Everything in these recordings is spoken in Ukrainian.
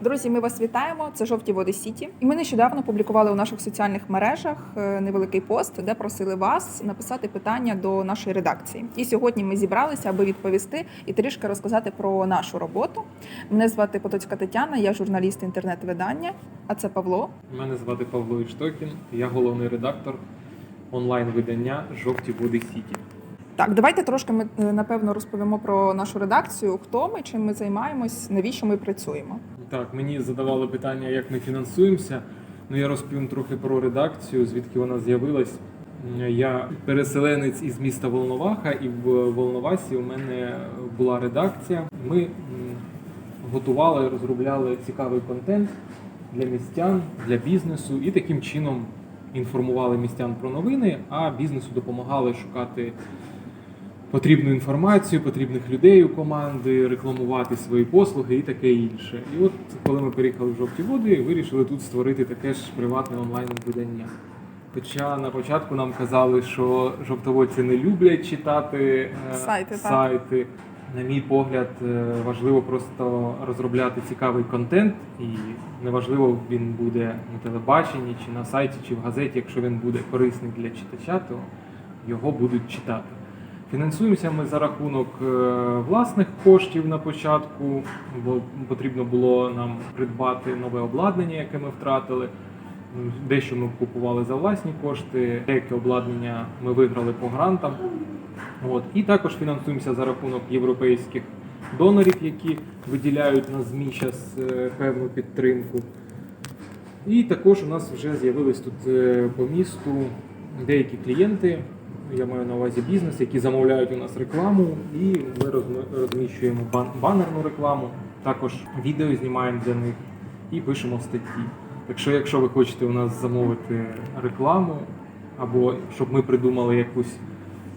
Друзі, ми вас вітаємо. Це жовті води Сіті. І ми нещодавно публікували у наших соціальних мережах е, невеликий пост, де просили вас написати питання до нашої редакції. І сьогодні ми зібралися, аби відповісти і трішки розказати про нашу роботу. Мене звати Потоцька Тетяна, я журналіст інтернет-видання. А це Павло. Мене звати Павло Іштокін, я головний редактор онлайн-видання Жовті води Сіті. Так, давайте трошки ми е, напевно розповімо про нашу редакцію. Хто ми, чим ми займаємось, навіщо ми працюємо. Так, мені задавали питання, як ми фінансуємося. Ну я розповім трохи про редакцію, звідки вона з'явилась. Я переселенець із міста Волноваха, і в Волновасі у мене була редакція. Ми готували, розробляли цікавий контент для містян, для бізнесу і таким чином інформували містян про новини, а бізнесу допомагали шукати потрібну інформацію, потрібних людей у команди, рекламувати свої послуги і таке інше. І от коли ми переїхали в жовті води, вирішили тут створити таке ж приватне онлайн видання. Хоча на початку нам казали, що жовтоводці не люблять читати е, Сайти, сайти. На мій погляд, е, важливо просто розробляти цікавий контент, і неважливо, він буде на телебаченні, чи на сайті, чи в газеті. Якщо він буде корисний для читача, то його будуть читати. Фінансуємося ми за рахунок е, власних коштів на початку, бо потрібно було нам придбати нове обладнання, яке ми втратили. Дещо ми купували за власні кошти, деяке обладнання ми виграли по грантам. От. І також фінансуємося за рахунок європейських донорів, які виділяють на ЗМІ зараз певну підтримку. І також у нас вже з'явились тут е, по місту деякі клієнти, я маю на увазі бізнес, які замовляють у нас рекламу, і ми розміщуємо банерну рекламу, також відео знімаємо для них і пишемо статті. Так що, якщо ви хочете у нас замовити рекламу, або щоб ми придумали якусь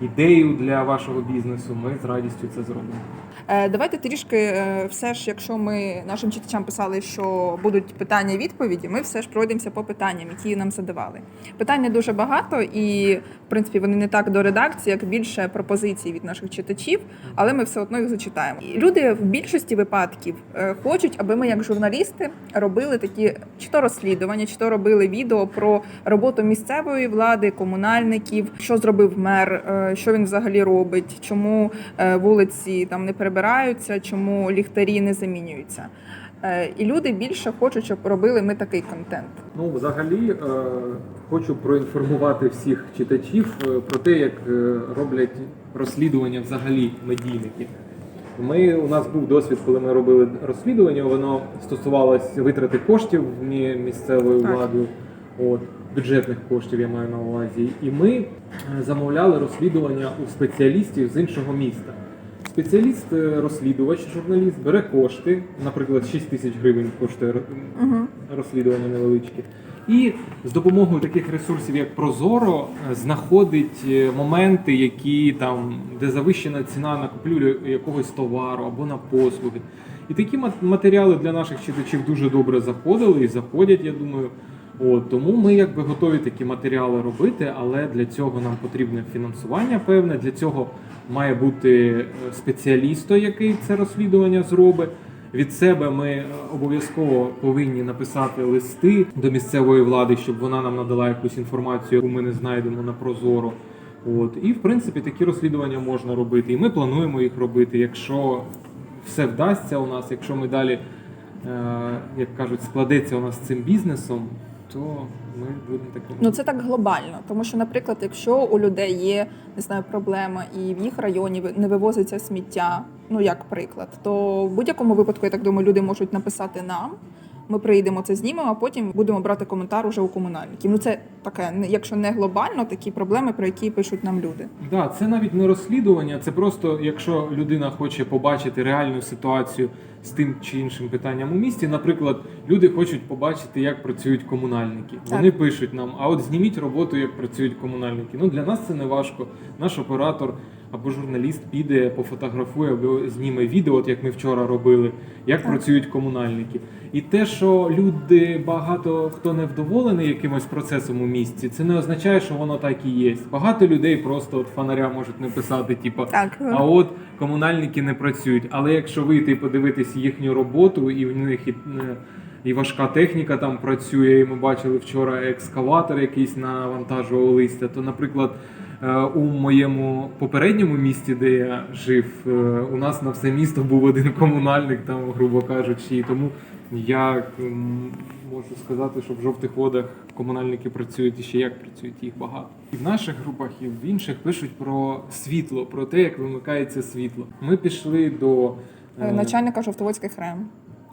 ідею для вашого бізнесу, ми з радістю це зробимо. Е, Давайте трішки, е, все ж, якщо ми нашим читачам писали, що будуть питання і відповіді, ми все ж пройдемося по питанням, які нам задавали. Питань дуже багато, і в принципі вони не так до редакції, як більше пропозицій від наших читачів, але ми все одно їх зачитаємо. Люди в більшості випадків е, хочуть, аби ми, як журналісти, робили такі чи то розслідування, чи то робили відео про роботу місцевої влади, комунальників, що зробив мер, що він взагалі робить, чому е, вулиці там не перебираються, чому ліхтарі не замінюються. Е, І люди більше хочуть, щоб робили ми такий контент. Ну, взагалі, е, хочу проінформувати всіх читачів е, про те, як е, роблять розслідування взагалі медійники. Ми, у нас був досвід, коли ми робили розслідування, воно стосувалося витрати коштів місцевою владою, от, бюджетних коштів я маю на увазі. І ми е, замовляли розслідування у спеціалістів з іншого міста. Спеціаліст, е, розслідувач, журналіст бере кошти, наприклад, 6 тисяч гривень коштує розслідування невеличке. І з допомогою таких ресурсів, як Прозоро, е, знаходить моменти, які там, де завищена ціна на купівлю якогось товару або на послуги. І такі мат- матеріали для наших читачів дуже добре заходили і заходять, я думаю. От, тому ми якби готові такі матеріали робити, але для цього нам потрібне фінансування певне. Для цього має бути е, спеціаліст, який це розслідування зробить. Від себе ми е, обов'язково повинні написати листи до місцевої влади, щоб вона нам надала якусь інформацію, яку ми не знайдемо на Прозоро. От і в принципі такі розслідування можна робити. І ми плануємо їх робити. Якщо все вдасться у нас, якщо ми далі, е, як кажуть, складеться у нас з цим бізнесом, то ми будемо таким. Ну це так глобально, тому що, наприклад, якщо у людей є не знаю, проблема і в їх районі не вивозиться сміття, ну як приклад, то в будь-якому випадку, я так думаю, люди можуть написати нам. Ми приїдемо це знімемо, а потім будемо брати коментар уже у комунальників. Ну це таке, якщо не глобально, такі проблеми, про які пишуть нам люди. Да, це навіть не розслідування, це просто якщо людина хоче побачити реальну ситуацію з тим чи іншим питанням у місті. Наприклад, люди хочуть побачити, як працюють комунальники. Так. Вони пишуть нам: а от зніміть роботу, як працюють комунальники. Ну для нас це не важко. Наш оператор або журналіст піде, пофотографує або зніме відео, от як ми вчора робили, як Так. працюють комунальники. І те, що люди багато хто не вдоволений якимось процесом у місці, це не означає, що воно так і є. Багато людей просто от фонаря можуть написати, типу, Так. а от комунальники не працюють. Але якщо вийти і подивитись їхню роботу, і в них і, е, і важка техніка там працює, і ми бачили вчора екскаватор якийсь навантажував листя, то, наприклад, е, у моєму попередньому місті, де я жив, е, у нас на все місто був один комунальник, там, грубо кажучи, і тому я можу сказати, що в жовтих водах комунальники працюють і ще як працюють, їх багато. І в наших групах, і в інших пишуть про світло, про те, як вимикається світло. Ми пішли до Е, Начальника жовтоводських РЕМ.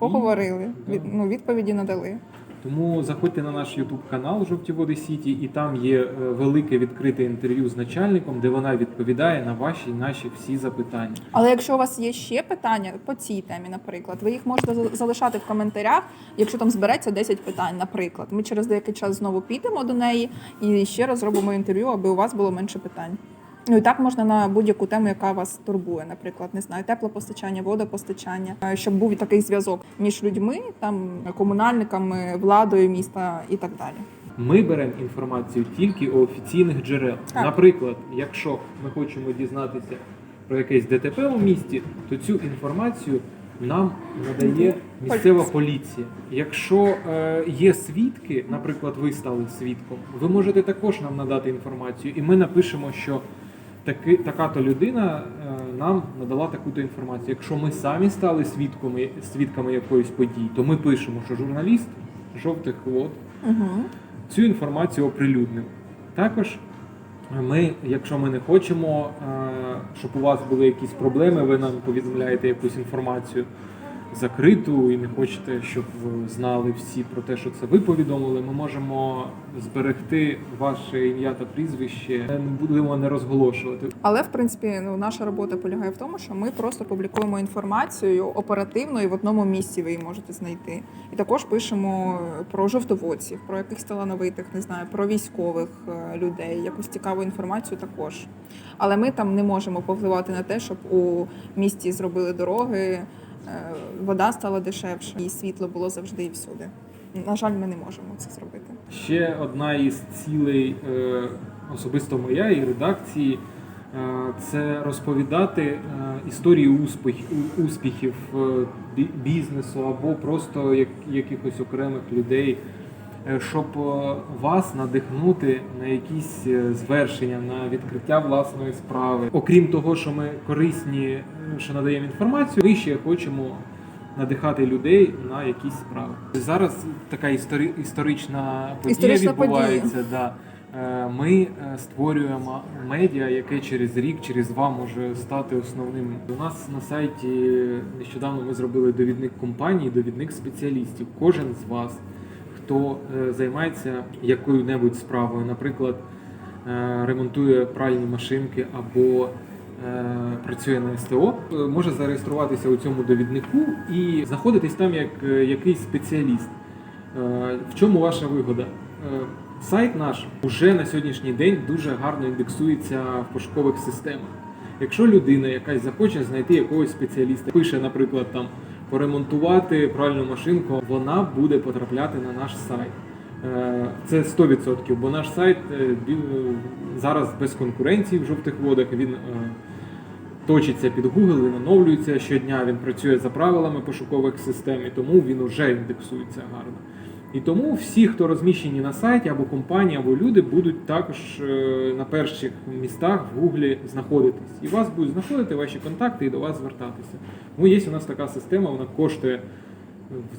Поговорили, від, ну, відповіді надали. Тому заходьте на наш YouTube канал Жовті Води Сіті, і там є е, велике відкрите інтерв'ю з начальником, де вона відповідає на ваші наші всі запитання. Але якщо у вас є ще питання по цій темі, наприклад, ви їх можете за- залишати в коментарях, якщо там збереться 10 питань, наприклад. Ми через деякий час знову підемо до неї і ще раз зробимо інтерв'ю, аби у вас було менше питань. Ну і так можна на будь-яку тему, яка вас турбує, наприклад, не знаю, теплопостачання, водопостачання, е, щоб був такий зв'язок між людьми, там комунальниками, владою міста і так далі. Ми беремо інформацію тільки у офіційних джерел. Так. Наприклад, якщо ми хочемо дізнатися про якесь ДТП у місті, то цю інформацію нам надає місцева поліція. Якщо е, є свідки, наприклад, ви стали свідком, ви можете також нам надати інформацію, і ми напишемо, що таки, така-то людина е, нам надала таку-то інформацію. Якщо ми самі стали свідками, свідками якоїсь події, то ми пишемо, що журналіст жовтих вод Угу. цю інформацію оприлюднив. Також ми, якщо ми не хочемо, е, щоб у вас були якісь проблеми, ви нам повідомляєте якусь інформацію закриту і не хочете, щоб знали всі про те, що це ви повідомили, ми можемо зберегти ваше ім'я та прізвище, не будемо не розголошувати. Але в принципі, ну наша робота полягає в тому, що ми просто публікуємо інформацію оперативно і в одному місці ви її можете знайти. І також пишемо про жовтоводців, про якихось талановитих, не знаю, про військових е, людей, якусь цікаву інформацію також. Але ми там не можемо повпливати на те, щоб у місті зробили дороги, вода стала дешевше, і світло було завжди і всюди. На жаль, ми не можемо це зробити. Ще одна із цілей е, особисто моя і редакції е, це розповідати е, історії успіх, успіхів е, бізнесу або просто як, якихось окремих людей, е, щоб е, вас надихнути на якісь е, звершення, на відкриття власної справи. Окрім того, що ми корисні, е, що надаємо інформацію, ми ще хочемо надихати людей на якісь справи. Зараз така історі, історична подія Історична відбувається. Да. Е, Ми е, створюємо медіа, яке через рік, через два може стати основним. У нас на сайті нещодавно ми зробили довідник компаній, довідник спеціалістів. Кожен з вас, хто е, займається якою-небудь справою, наприклад, е, ремонтує пральні машинки або е, працює на СТО, може зареєструватися у цьому довіднику і знаходитись там як якийсь спеціаліст. В чому ваша вигода? Сайт наш уже на сьогоднішній день дуже гарно індексується в пошукових системах. Якщо людина якась захоче знайти якогось спеціаліста, пише, наприклад, там поремонтувати пральну машинку, вона буде потрапляти на наш сайт. Е, Це 100%, бо наш сайт е, зараз без конкуренції в жовтих водах. Він е, точиться під Google, він оновлюється щодня, він працює за правилами пошукових систем, і тому він вже індексується гарно. І тому всі, хто розміщені на сайті, або компанії, або люди, будуть також е, на перших містах в Гуглі знаходитись. І вас будуть знаходити ваші контакти і до вас звертатися. Тому є у нас така система, вона коштує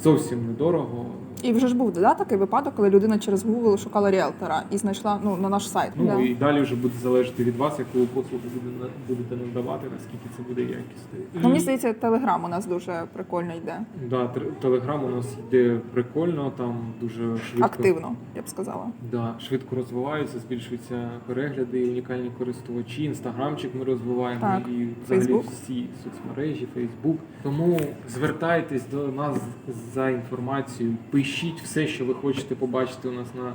зовсім недорого. І вже ж був да, такий випадок, коли людина через Google шукала ріелтора і знайшла ну, на наш сайт. Ну Да. і далі вже буде залежати від вас, яку послугу буде будете надавати, наскільки це буде якісно. Ну, мені здається, телеграм у нас дуже прикольно йде. Да, телеграм у нас йде прикольно, там дуже швидко. Активно, я б сказала. Да, швидко розвиваються, збільшуються перегляди, і унікальні користувачі. Інстаграмчик ми розвиваємо Так, і взагалі Фейсбук. всі соцмережі, Фейсбук. Тому звертайтесь до нас за інформацією, пишіть все, що ви хочете побачити у нас на.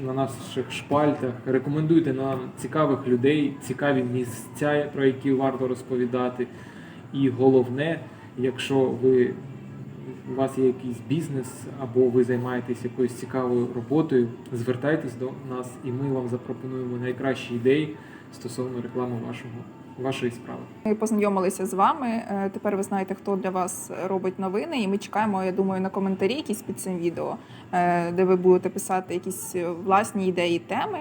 На наших шпальтах рекомендуйте нам цікавих людей, цікаві місця, про які варто розповідати. І головне, якщо ви у вас є якийсь бізнес або ви займаєтесь якоюсь цікавою роботою, звертайтесь до нас, і ми вам запропонуємо найкращі ідеї стосовно реклами вашого вашої справи. Ми познайомилися з вами. е, Тепер ви знаєте, хто для вас робить новини, і ми чекаємо, я думаю, на коментарі якісь під цим відео, е, де ви будете писати якісь власні ідеї, теми.